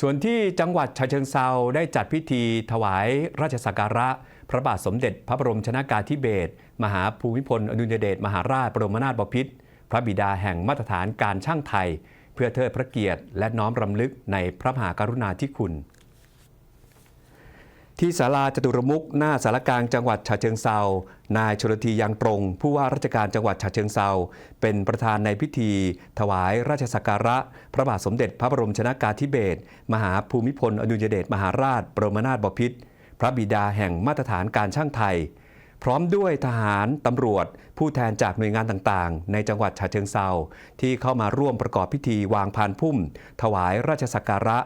ส่วนที่จังหวัดฉะเชิงเซาได้จัดพิธีถวายราชสักการะ พระบาทสมเด็จพระบรมชนากาธิเบศรมหาภูมิพลอดุลยเดชมหาราชบรมนาถบพิตรพระบิดาแห่งมาตรฐานการช่างไทย เพื่อเทิดพระเกียรติและน้อมรำลึกในพระมหากรุณาธิคุณ ที่ศาลาจตุรมุกหน้าสารกลางจังหวัดฉะเชิงเซานายชลธียังตรง ผู้ว่าราชการจังหวัดฉะเชิงเซาเป็นประธานในพิธี ถวายราชสักการะ พระบาทสมเด็จพระบรมชนากาธิเบศรมหาภูมิพลอดุลยเดชมหาราช บรมนาถบพิตรพระบิดาแห่งมาตรฐานการช่างไทย พร้อมด้วยทหารตำรวจ ผู้แทนจากหน่วยงานต่างๆ ในจังหวัดฉะเชิงเซาที่เข้ามาร่วมประกอบพิธีวางพานพุ่ม ถวายราชสักการะ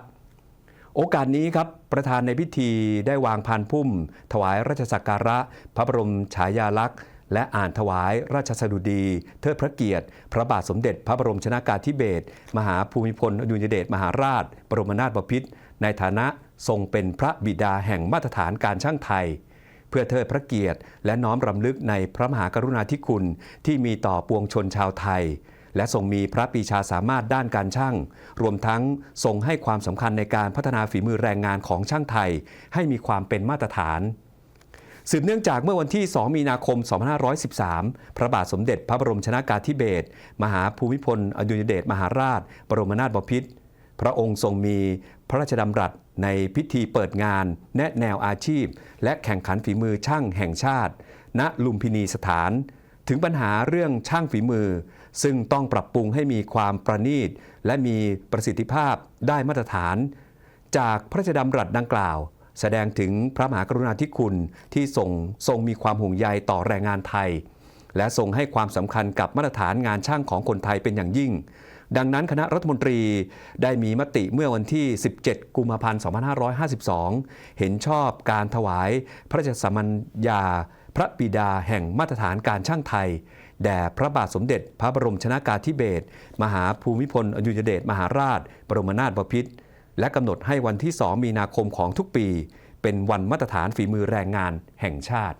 โอกาสนี้ครับประธานในพิธีได้วางพานพุ่ม ถวายราชสักการะ พระบรมฉายาลักษณ์ และอ่านถวายราชสดุดี เทิดพระเกียรติ พระบาทสมเด็จ พระบรมชนากาธิเบศรมหาภูมิพลอดุลยเดชมหาราช บรมนาถบพิตรในฐานะทรงเป็นพระบิดาแห่งมาตรฐานการช่างไทย เพื่อเทิดพระเกียรติ และน้อมรำลึกในพระมหากรุณาธิคุณที่มีต่อปวงชนชาวไทย และทรงมีพระปีชาสามารถด้านการช่าง รวมทั้งทรงให้ความสำคัญในการพัฒนาฝีมือแรงงานของช่างไทย ให้มีความเป็นมาตรฐานสืบเนื่องจากเมื่อวันที่ 2 มีนาคม 2513 พระบาทสมเด็จพระบรมชนากาธิเบศร มหาภูมิพล อดุลยเดชมหาราช บรมนาถบพิตร พระองค์ทรงมีพระราชดำรัสในพิธีเปิดงาน แนะแนวอาชีพ และแข่งขันฝีมือช่างแห่งชาติ ณ ลุมพินีสถาน ถึงปัญหาเรื่องช่างฝีมือ ซึ่งต้องปรับปรุงให้มีความประณีต และมีประสิทธิภาพได้มาตรฐาน จากพระราชดำรัสดังกล่าว แสดงถึงพระมหากรุณาธิคุณที่ทรงทรงมีความห่วงใยต่อแรงงานไทย และทรงให้ความสำคัญกับมาตรฐานงานช่างของคนไทยเป็นอย่างยิ่ง ดังนั้นคณะรัฐมนตรีได้มีมติเมื่อวันที่ 17 กุมภาพันธ์ 2552 เห็นชอบการถวายพระราชสมัญญาพระบิดาแห่งมาตรฐานการช่างไทย แด่พระบาทสมเด็จ พระบรมชนากาธิเบศรมหาภูมิพลอดุลยเดชมหาราช บรมนาถบพิตรและกำหนดให้วันที่ 2 มีนาคมของทุกปี เป็นวันมาตรฐานฝีมือแรงงานแห่งชาติ